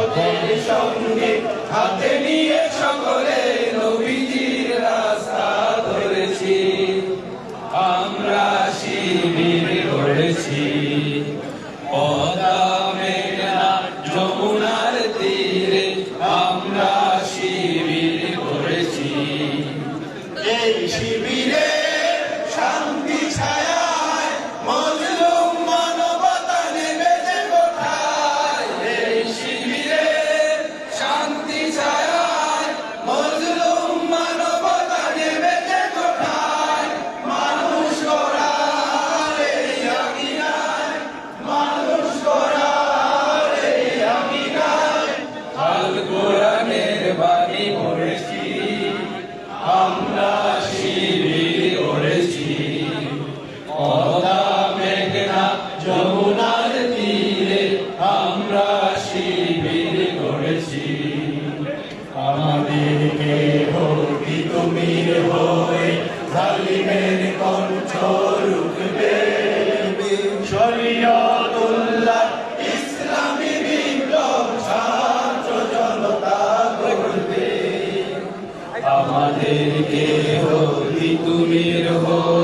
শপথের সঙ্গে হাতে ধরেছি। আমরা যমুনার তীরে আমরা শিবির গড়েছি। এই শিবিরে শান্তি ছায়ায় আমরা শিবির গড়েছি পদা মেঘনা যমুনার তীরে আমরা শিবির গড়েছি আমাদেরকে হোকি তুমির হয়ে জালিমের কণ্ঠ রুখবে শরীয়তুল্লাহ আমাদেরকে হলি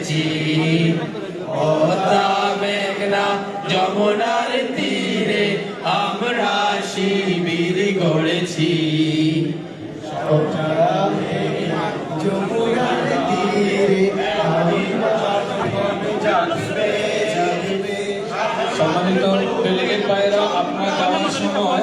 করেছি পদ্মা মেঘনা যমুনার তীরে আমরা শিবির গড়েছি। যমুনার সম্মানিত ডেলিগেট ভাইরা আপনার সময়